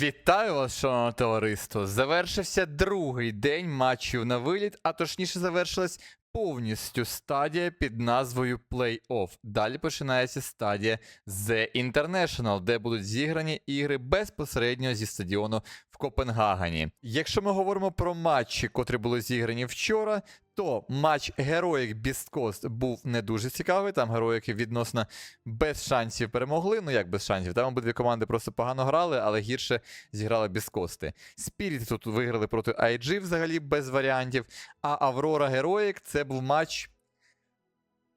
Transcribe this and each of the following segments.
Вітаю вас, шановне товариство! Завершився другий день матчів на виліт, а точніше завершилась повністю стадія під назвою Play-Off. Далі починається стадія The International, де будуть зіграні ігри безпосередньо зі стадіону в Копенгагені. Якщо ми говоримо про матчі, котрі були зіграні вчора, то матч Героїк Coast був не дуже цікавий. Там героїки відносно без шансів перемогли. Ну як без шансів? Там обидві команди просто погано грали, але гірше зіграли без кости. Спіріти тут виграли проти IG взагалі без варіантів. А Аврора Героїк це був матч.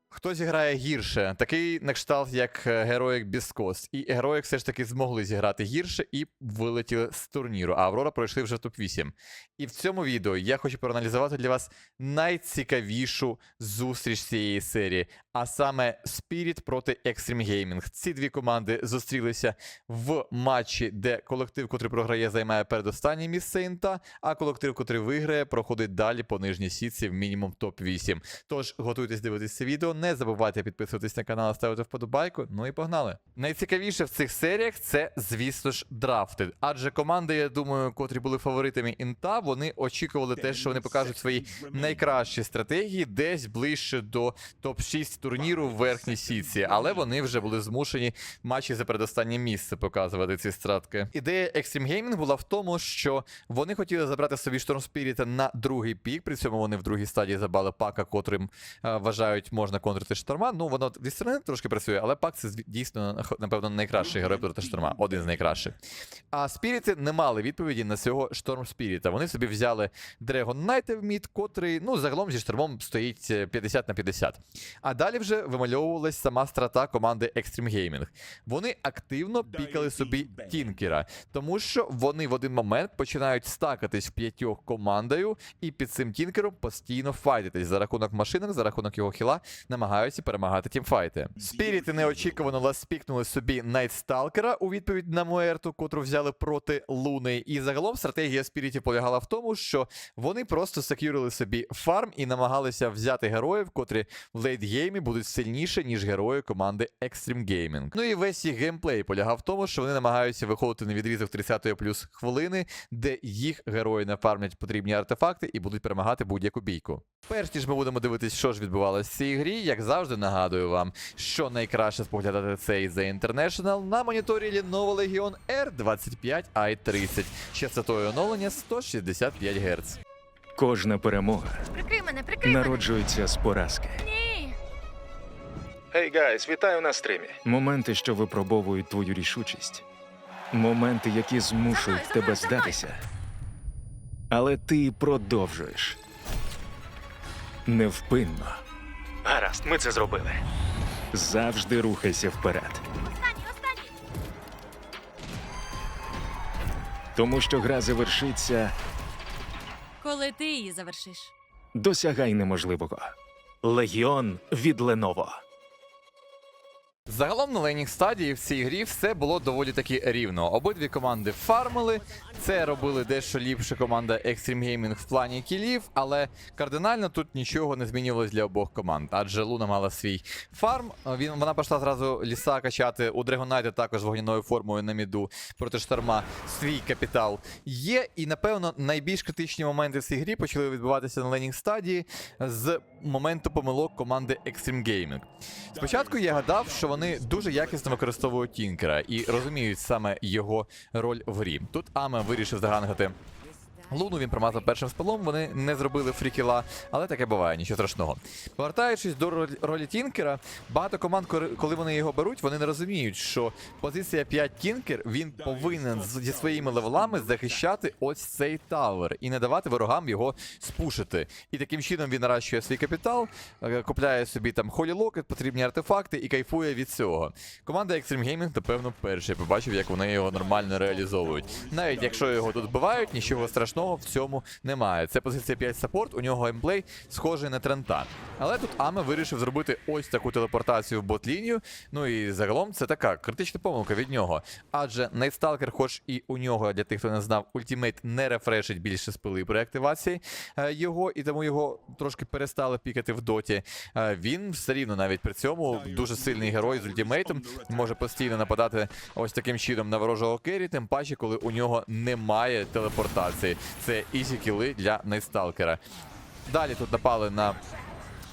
Хто зіграє гірше? Такий на кшталт, як е, Героїк Біскос. І Героїк все ж таки змогли зіграти гірше і вилетіли з турніру. А Аврора пройшли вже топ-8. І в цьому відео я хочу проаналізувати для вас найцікавішу зустріч цієї серії, а саме Spirit проти Extreme Gaming. Ці дві команди зустрілися в матчі, де колектив, котрий програє, займає передостаннє місце інта, а колектив, котрий виграє, проходить далі по нижній сітці в мінімум топ-8. Тож готуйтесь дивитися це відео, не забувайте підписуватись на канал, ставити вподобайку. Ну і погнали. Найцікавіше в цих серіях це, звісно ж, драфти. Адже команди, я думаю, котрі були фаворитами інта, вони очікували те, що вони покажуть свої найкращі стратегії десь ближче до топ-6 турніру в верхній сітці, але вони вже були змушені матчі за передостаннє місце показувати ці стратки. Ідея Extreme Gaming була в тому, що вони хотіли забрати собі Шторм Спіріта на другий пік. При цьому вони в другій стадії забрали пака, котрим е, вважають можна контрити шторма. Ну воно зі сторони трошки працює, але пак це дійсно напевно найкращий герой проти шторма, один з найкращих. А спіріти не мали відповіді на цього шторм спіріта. Вони собі взяли Dragon Knight в мід, котрий ну загалом зі штормом стоїть е, 50 на 50. А далі вже вимальовувалась сама страта команди Extreme Gaming. Вони активно пікали собі Тінкера, тому що вони в один момент починають стакатись в п'ятьох командою, і під цим Тінкером постійно файтитись за рахунок машинок, за рахунок його хіла, намагаються перемагати тімфайти. Спіріти неочікувано ласпікнули собі Найтсталкера у відповідь на Муерту, котру взяли проти Луни. І загалом стратегія спірітів полягала в тому, що вони просто секюрили собі фарм і намагалися взяти героїв, котрі в лейтгеймі будуть сильніше, ніж герої команди Extreme Gaming. Ну і весь їх геймплей полягав в тому, що вони намагаються виходити на відрізок 30-ї плюс хвилини, де їх герої нафармлять потрібні артефакти і будуть перемагати будь-яку бійку. Перш ніж ми будемо дивитись, що ж відбувалося в цій грі, як завжди нагадую вам, що найкраще споглядати цей The International на моніторі Lenovo Legion R25i30 з частотою оновлення 165 Гц. Кожна перемога Прикрий мене, прикрий мене. народжується з поразки. Ні. Гей, гайс, вітаю на стрімі. Моменти, що випробовують твою рішучість. Моменти, які змушують За тебе за здатися. Але ти продовжуєш. Невпинно. Гаразд, ми це зробили. Завжди рухайся вперед. Останній, останній. Тому що гра завершиться, Коли ти її завершиш. досягай неможливого. Легіон від Леново. Загалом на лейнінг стадії в цій грі все було доволі таки рівно. Обидві команди фармили. Це робили дещо ліпше команда Extreme Gaming в плані кілів, але кардинально тут нічого не змінювалось для обох команд. Адже Луна мала свій фарм. Він вона пішла зразу ліса качати. У Dragon Knight також вогняною формою на міду проти шторма свій капітал є. І напевно найбільш критичні моменти в цій грі почали відбуватися на лейнінг стадії з моменту помилок команди Extreme Gaming. Спочатку я гадав, що вони дуже якісно використовують Тінкера і розуміють саме його роль в грі. Тут Аме вирішив загангати. Луну він промазав першим спелом, вони не зробили фрікіла, але таке буває, нічого страшного. Повертаючись до ролі, Тінкера, багато команд, коли вони його беруть, вони не розуміють, що позиція 5 Тінкер він повинен зі своїми левелами захищати ось цей тавер і не давати ворогам його спушити. І таким чином він наращує свій капітал, е, купляє собі там холі локет, потрібні артефакти і кайфує від цього. Команда Extreme Gaming, напевно, перше побачив, як вони його нормально реалізовують. Навіть якщо його тут вбивають, нічого страшного смішного в цьому немає. Це позиція 5 саппорт, у нього геймплей схожий на Трента. Але тут Аме вирішив зробити ось таку телепортацію в бот-лінію. Ну і загалом це така критична помилка від нього. Адже Найтсталкер, хоч і у нього, для тих, хто не знав, ультимейт не рефрешить більше спили при активації е, його, і тому його трошки перестали пікати в доті. Е, Він все рівно навіть при цьому дуже сильний герой з ультимейтом, може постійно нападати ось таким чином на ворожого керрі, тим паче, коли у нього немає телепортації. Це ізі кіли для Нейсталкера. Далі тут напали на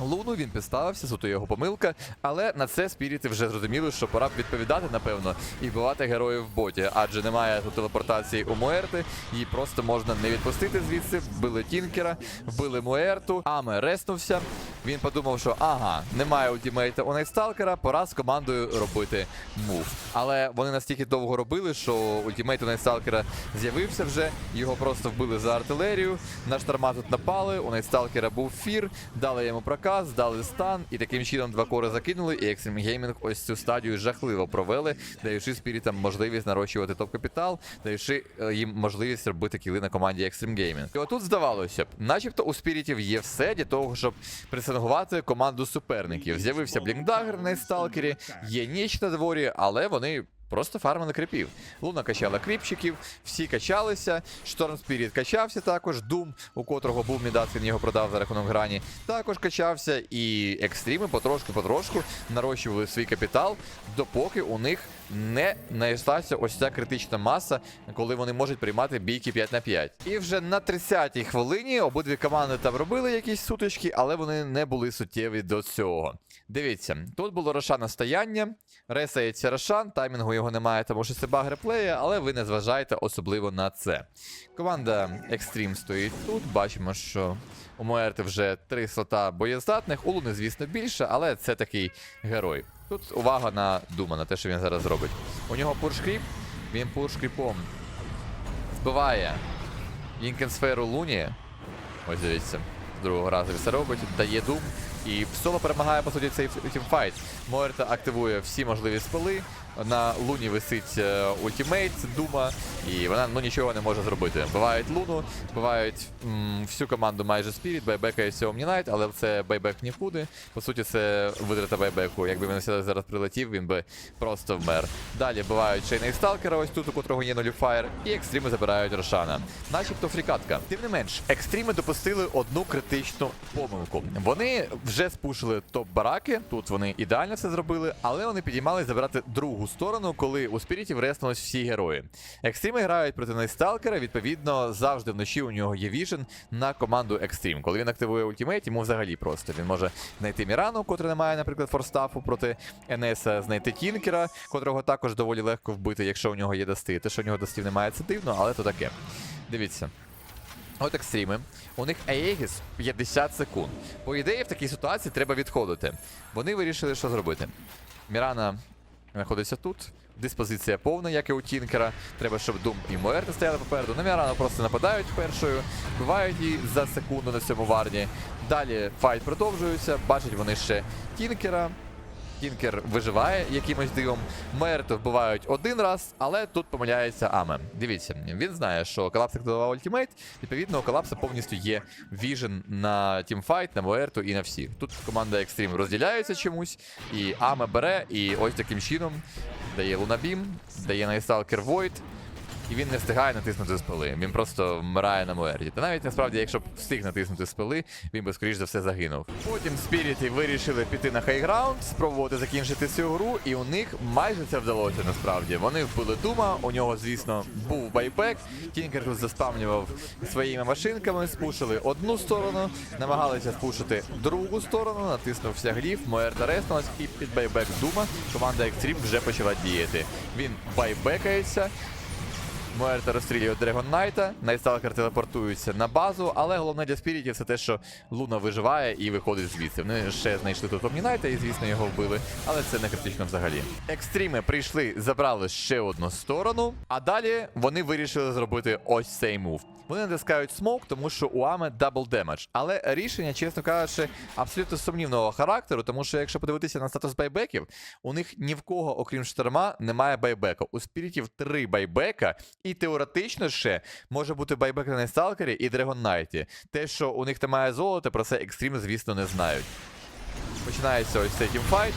Луну, він підставився, суто його помилка, але на це спіріти вже зрозуміли, що пора б відповідати, напевно, і вбивати героїв в боті, адже немає тут телепортації у Муерти, її просто можна не відпустити звідси. Вбили Тінкера, вбили Муерту, Аме реснувся. Він подумав, що ага, немає ультимейта у Найтсталкера, пора з командою робити мув. Але вони настільки довго робили, що ультимейт у Найтсталкера з'явився вже, його просто вбили за артилерію. На шторма тут напали, у Найтсталкера був фір, дали йому проказ, дали стан, і таким чином два кори закинули, і Extreme Gaming ось цю стадію жахливо провели, даючи спірітам можливість нарощувати топ-капітал, даючи е, їм можливість робити кіли на команді Extreme Gaming. І отут здавалося б, начебто у спірітів є все для того, щоб пресингувати команду суперників. З'явився Блінкдагер на сталкері, є ніч на дворі, але вони. Просто фармили кріпів. Луна качала кріпчиків, всі качалися. Шторм Спіріт качався також. Дум, у котрого був мідат, він його продав за рахунок грані, також качався. І екстріми потрошку-потрошку нарощували свій капітал, допоки у них не знайшлася ось ця критична маса, коли вони можуть приймати бійки 5 на 5. І вже на 30-й хвилині обидві команди там робили якісь сутички, але вони не були суттєві до цього. Дивіться, тут було Рошана стояння, ресається Рошан, таймінгу його немає, тому що це баг реплея, але ви не зважаєте особливо на це. Команда Extreme стоїть тут. Бачимо, що у Моерти вже три слота боєздатних, у Луни, звісно, більше, але це такий герой. Тут увага на Дума, на те, що він зараз зробить. У нього пуршкріп, він пуршкріпом збиває Лінкенсферу Луні. Ось дивіться, з другого разу це робить, дає дум. І соло перемагає, по суті, цей тімфайт. Моерта активує всі можливі спили. На Луні висить е, ультимейт Дума, і вона ну нічого не може зробити. Бувають Луну, бувають м, всю команду майже Спіріт, байбекається Omni але це байбек нікуди. По суті, це витрата байбеку. Якби він сюди зараз прилетів, він би просто вмер. Далі бувають і Сталкера, ось тут, у котрого є нуліфаєр, і екстріми забирають Рошана. Начебто фрікатка. Тим не менш, екстріми допустили одну критичну помилку. Вони вже спушили топ-бараки, тут вони ідеально це зробили, але вони підіймались забрати другу сторону, коли у спірітів реснулись всі герої. Екстріми грають проти Найсталкера, відповідно, завжди вночі у нього є віжен на команду Екстрім. Коли він активує ультимейт, йому взагалі просто він може знайти Мірану, котра не має, наприклад, форстафу проти Енеса, знайти Тінкера, котрого також доволі легко вбити, якщо у нього є дасти. Те, що у нього дастів немає, це дивно, але то таке. Дивіться. От екстріми. У них Аегіс 50 секунд. По ідеї, в такій ситуації треба відходити. Вони вирішили, що зробити. Мірана знаходиться тут. Диспозиція повна, як і у Тінкера. Треба, щоб Дум і Муерта стояли попереду. На просто нападають першою, вбивають її за секунду на цьому варні. Далі файт продовжується. Бачать вони ще Тінкера. Тінкер виживає якимось дивом. Мертв вбивають один раз, але тут помиляється Аме. Дивіться, він знає, що колапс додавав ультимейт. Відповідно, у колапса повністю є віжен на тімфайт, на Муерту і на всіх. Тут команда Екстрім розділяється чомусь, і Аме бере, і ось таким чином дає Лунабім, дає Найсталкер Войд. І він не встигає натиснути спили. Він просто вмирає на Муерті. Та навіть насправді, якщо б встиг натиснути спили, він би скоріш за все загинув. Потім спіріти вирішили піти на хайграунд, спробувати закінчити цю гру, і у них майже це вдалося насправді. Вони вбили Дума, у нього, звісно, був байбек. Тінкер тут заспамнював своїми машинками, спушили одну сторону, намагалися спушити другу сторону, натиснувся гліф, Моерта реснулась, і під байбек Дума команда Екстрім вже почала діяти. Він байбекається. Муерта розстрілює Дрегон Найта, Найтсталкер телепортується на базу, але головне для спірітів це те, що Луна виживає і виходить звідси. Вони ще знайшли тут Omni-Найта і, звісно, його вбили, але це не критично взагалі. Екстріми прийшли, забрали ще одну сторону, а далі вони вирішили зробити ось цей мув. Вони натискають смок, тому що у Ами дабл демедж. Але рішення, чесно кажучи, абсолютно сумнівного характеру, тому що якщо подивитися на статус байбеків, у них ні в кого, окрім шторма, немає байбека. У спірітів три байбека, І теоретично ще може бути байбек на Сталкері і Драгон Найті. Те, що у них немає золота, про це екстрім, звісно, не знають. Починається ось цей тімфайт.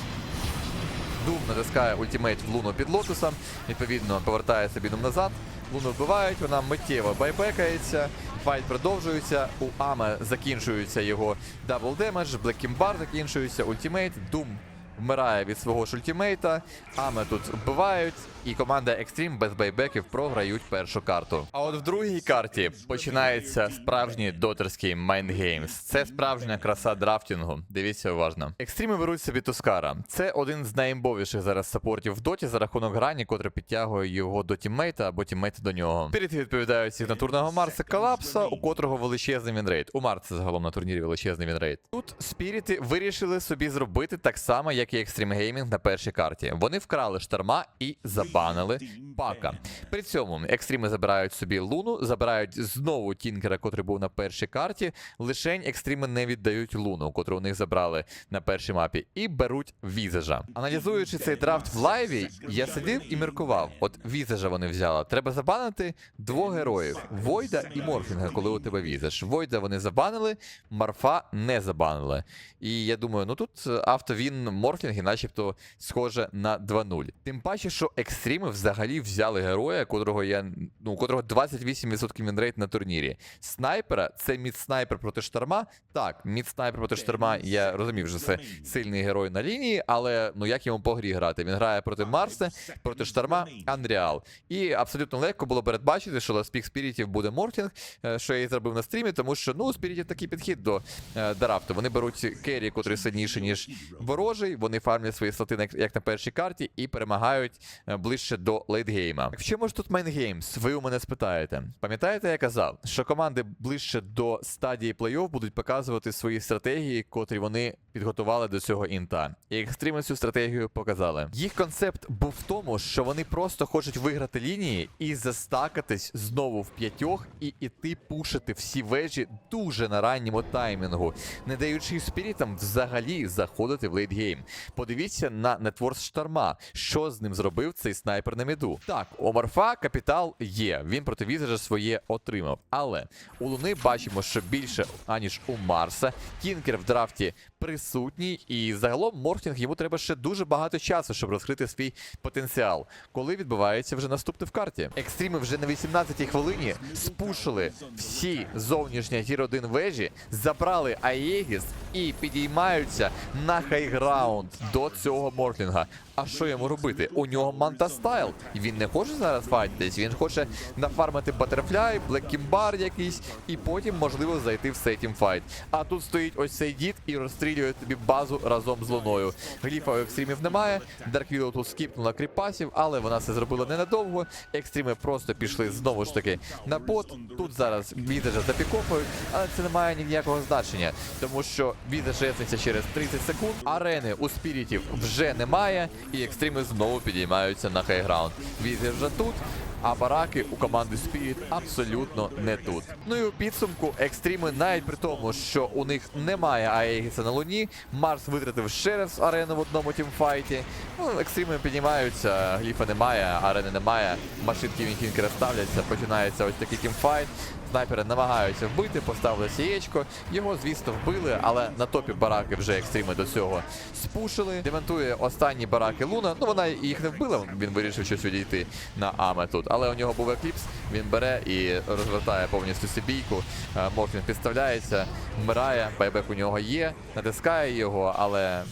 Дум натискає ультимейт в Луну під лотусом, відповідно, повертає собі Дум назад. Луну вбивають, вона миттєво байбекається. Файт продовжується. У Аме закінчується його дабл демедж, Блеккімбар закінчується, ультимейт, Дум вмирає від свого ж ультимейта. Аме тут вбивають, і команда Extreme без байбеків програють першу карту. А от в другій карті починається справжній дотерський майнгеймс. Це справжня краса драфтінгу. Дивіться уважно. Екстріми беруть собі Тускара. Це один з найімбовіших зараз саппортів в доті за рахунок грані, котра підтягує його до тіммейта або тіммейта до нього. Спіріти відповідають сигнатурного Марса Калапса, у котрого величезний вінрейт. У Марса загалом на турнірі величезний вінрейт. Тут спіріти вирішили собі зробити так само, як і Extreme Gaming на першій карті. Вони вкрали шторма і забанили пака. При цьому екстріми забирають собі луну, забирають знову тінкера, котрий був на першій карті. Лишень екстріми не віддають луну, котру у них забрали на першій мапі, і беруть візажа. Аналізуючи цей драфт в лайві, я сидів і міркував. От візажа вони взяли. Треба забанити двох героїв: Войда і Морфінга, коли у тебе візаж. Войда вони забанили, Марфа не забанили. І я думаю, ну тут е, автовін Морфінги, начебто, схоже на 2-0. Тим паче, що екстріми взагалі взяли героя, котрого я ну, котрого 28% вінрейт на турнірі. Снайпера це мідснайпер проти шторма. Так, мідснайпер проти шторма, я розумів, що це сильний герой на лінії, але ну як йому по грі грати? Він грає проти Марса, проти шторма, Андріал. І абсолютно легко було передбачити, що Ласпік Спірітів буде Мортінг, е, що я і зробив на стрімі, тому що ну, Спірітів такий підхід до е, драфту. Вони беруть керрі, котрий сильніший, ніж ворожий. Вони фармлять свої слоти як на першій карті і перемагають е, ближче до лейтгейма. В чому ж тут мейнгеймс? Ви у мене спитаєте. Пам'ятаєте, я казав, що команди ближче до стадії плей-офф будуть показувати свої стратегії, котрі вони підготували до цього інта. І екстрими цю стратегію показали. Їх концепт був в тому, що вони просто хочуть виграти лінії і застакатись знову в п'ятьох і іти пушити всі вежі дуже на ранньому таймінгу, не даючи спірітам взагалі заходити в лейтгейм. Подивіться на нетворс штарма, що з ним зробив цей снайпер на міду. Так, у Марфа капітал є. Він проти візажа своє отримав. Але у Луни бачимо, що більше аніж у Марса. Кінкер в драфті присутній, і загалом Морфінг йому треба ще дуже багато часу, щоб розкрити свій потенціал. Коли відбувається вже наступне в карті. Екстріми вже на 18-й хвилині спушили всі зовнішні гір 1 вежі, забрали Аєгіс і підіймаються на хайграунд до цього Морфінга. А що йому робити? У нього манта стайл. Він не хоче зараз файтитись, він хоче нафармити Батерфляй, Блеккімбар якийсь, і потім, можливо, зайти в цей тімфайт. А тут стоїть ось цей дід і розстрілює тобі базу разом з луною. Гліфа у екстримів немає. Дарквіло тут скіпнула кріпасів, але вона це зробила ненадовго. Екстріми просто пішли знову ж таки на бот. Тут зараз візажа запікофують, але це не має ніякого значення, тому що візаж через 30 секунд. Арени у спірітів вже немає, і екстріми знову підіймаються на хайграунд. Вже тут. А бараки у команди Spirit абсолютно не тут. Ну і у підсумку екстріми, навіть при тому, що у них немає Аегіса на луні, Марс витратив ще раз арену в одному тімфайті. Ну, екстріми піднімаються, гліфа немає, арени немає, машинки Вінкінкера ставляться, починається ось такий тімфайт. Снайпери намагаються вбити, поставили сієчко. Його, звісно, вбили, але на топі бараки вже екстріми до цього спушили. Демонтує останні бараки Луна. Ну вона їх не вбила. Він вирішив щось відійти на Аме тут. Але у нього був екліпс. Він бере і розвертає повністю цю. Е, Морфін підставляється, вмирає. Байбек у нього є, натискає його, але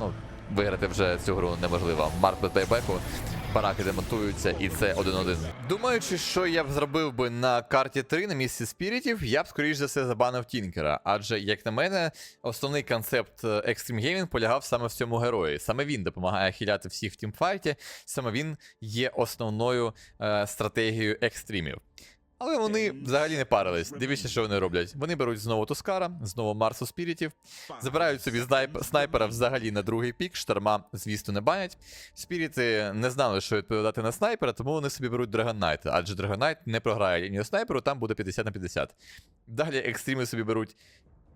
ну виграти вже цю гру неможливо. Марк без байбеку. Бараки демонтуються, і це 1-1. Думаючи, що я б зробив би на карті 3 на місці спірітів, я б скоріш за все забанив Тінкера. Адже, як на мене, основний концепт е, Extreme Gaming полягав саме в цьому герої. Саме він допомагає хіляти всіх в тімфайті, саме він є основною е, стратегією екстримів. Але вони взагалі не парились. Дивіться, що вони роблять. Вони беруть знову Тускара, знову Марсу Спірітів, забирають собі снайпера взагалі на другий пік. Шторма, звісно, не банять. Спіріти не знали, що відповідати на снайпера, тому вони собі беруть Драгонайта, адже Драгонайт не програє лінію снайперу, там буде 50 на 50. Далі екстріми собі беруть.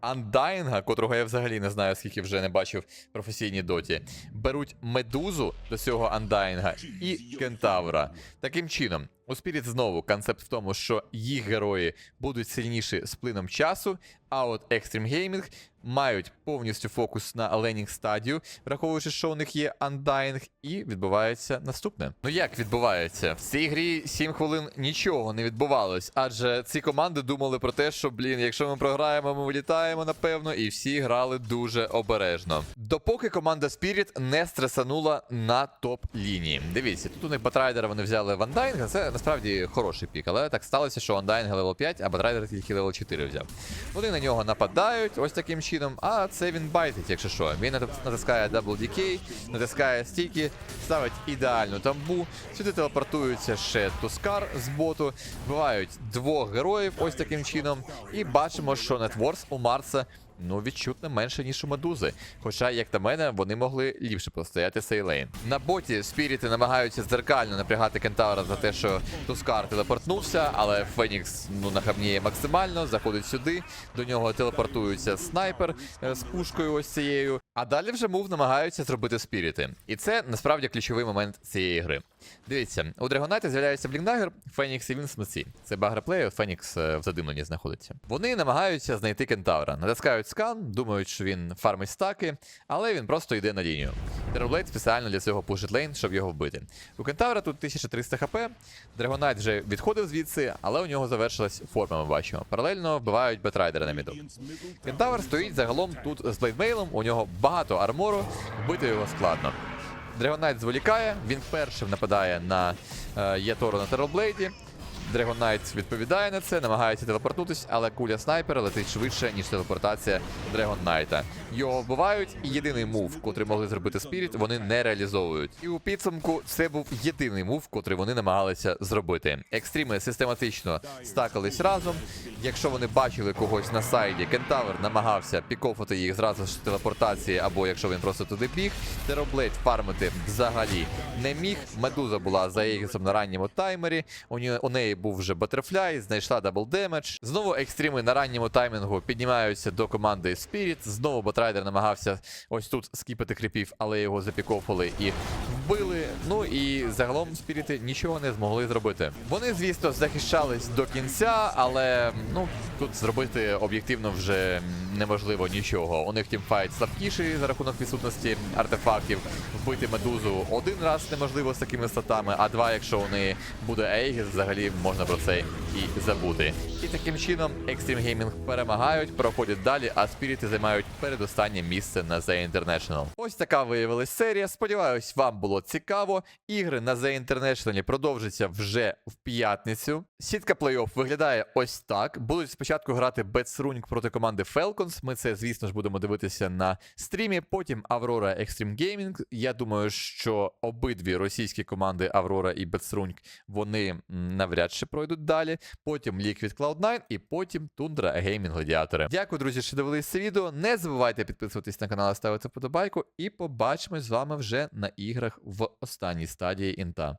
Андайнга, котрого я взагалі не знаю, скільки вже не бачив в професійній доті, беруть медузу до цього Андайнга і кентавра. Таким чином, У Spirit знову концепт в тому, що їх герої будуть сильніші з плином часу, а от Extreme Gaming мають повністю фокус на ленінг стадію, враховуючи, що у них є Undying, і відбувається наступне. Ну як відбувається? В цій грі 7 хвилин нічого не відбувалось, адже ці команди думали про те, що, блін, якщо ми програємо, ми вилітаємо, напевно, і всі грали дуже обережно. Допоки команда Spirit не стресанула на топ-лінії. Дивіться, тут у них Батрайдера вони взяли в Undying, це насправді хороший пік, але так сталося, що Undying левел 5, а Батрайдер тільки левел 4 взяв. Вони на нього нападають ось таким чином, а це він байтить, якщо що. Він натискає Double DK, натискає стійки, ставить ідеальну тамбу. Сюди телепортується ще Тускар з боту, вбивають двох героїв ось таким чином. І бачимо, що нетворс у Марса. Ну, відчутно менше, ніж у медузи. Хоча, як на мене, вони могли ліпше простояти цей лейн. На боті спіріти намагаються зеркально напрягати кентавра за те, що Тускар телепортнувся, але Фенікс ну нахабніє максимально, заходить сюди. До нього телепортується снайпер е, з пушкою ось цією. А далі вже мув намагаються зробити спіріти. І це насправді ключовий момент цієї гри. Дивіться, у Драгонайта з'являється Блінкдагер, Фенікс і він смиці. Це багреплею, Фенікс е, в задимленні знаходиться. Вони намагаються знайти кентавра. Натискають скан, думають, що він фармить стаки, але він просто йде на лінію. Терблейд спеціально для цього пушить лейн, щоб його вбити. У кентавра тут 1300 хп. Драгонайт вже відходив звідси, але у нього завершилась форма, ми бачимо. Паралельно вбивають Бетрайдера на міду. Кентавр стоїть загалом тут з блейдмейлом, у нього багато армору, вбити його складно. Драгонайт зволікає, він першим нападає на е, Ятору на Террорблейді. Драгонайт відповідає на це, намагається телепортнутись, але куля снайпера летить швидше, ніж телепортація Драгонайта. Його вбивають, і єдиний мув, котрий могли зробити Спіріт, вони не реалізовують. І у підсумку це був єдиний мув, котрий вони намагалися зробити. Екстріми систематично стакались разом. Якщо вони бачили когось на сайді, Кентавр намагався пікофати їх зразу з телепортації, або якщо він просто туди біг, Тероблейд фармити взагалі не міг. Медуза була за Егісом на ранньому таймері. У неї був вже Батерфляй, знайшла дабл демедж. Знову екстріми на ранньому таймінгу піднімаються до команди Spirit. Знову Батрайдер намагався ось тут скіпати кріпів, але його запікофали і вбили. Ну і загалом спіріти нічого не змогли зробити. Вони, звісно, захищались до кінця, але ну тут зробити об'єктивно вже неможливо нічого. У них тімфайт слабкіший за рахунок відсутності артефактів. Вбити медузу один раз неможливо з такими статами, а два, якщо неї буде Ейгіс, взагалі можна про це і забути. І таким чином Extreme Gaming перемагають, проходять далі, а спіріти займають передостаннє місце на The International. Ось така виявилась серія. Сподіваюсь, вам було цікаво. Ігри на The International продовжаться вже в п'ятницю. Сітка плей-офф виглядає ось так. Будуть спочатку грати Бетсрунг проти команди Falcons. Ми це, звісно ж, будемо дивитися на стрімі. Потім Аврора Extreme Gaming. Я думаю, що обидві російські команди Аврора і Бетсрунг вони навряд чи пройдуть далі. Потім Liquid Cloud9 і потім Tundra Gaming Гладіатори. Дякую, друзі, що дивились це відео. Не забувайте підписуватись на канал, ставити вподобайку. І побачимось з вами вже на іграх в останній стадії інта.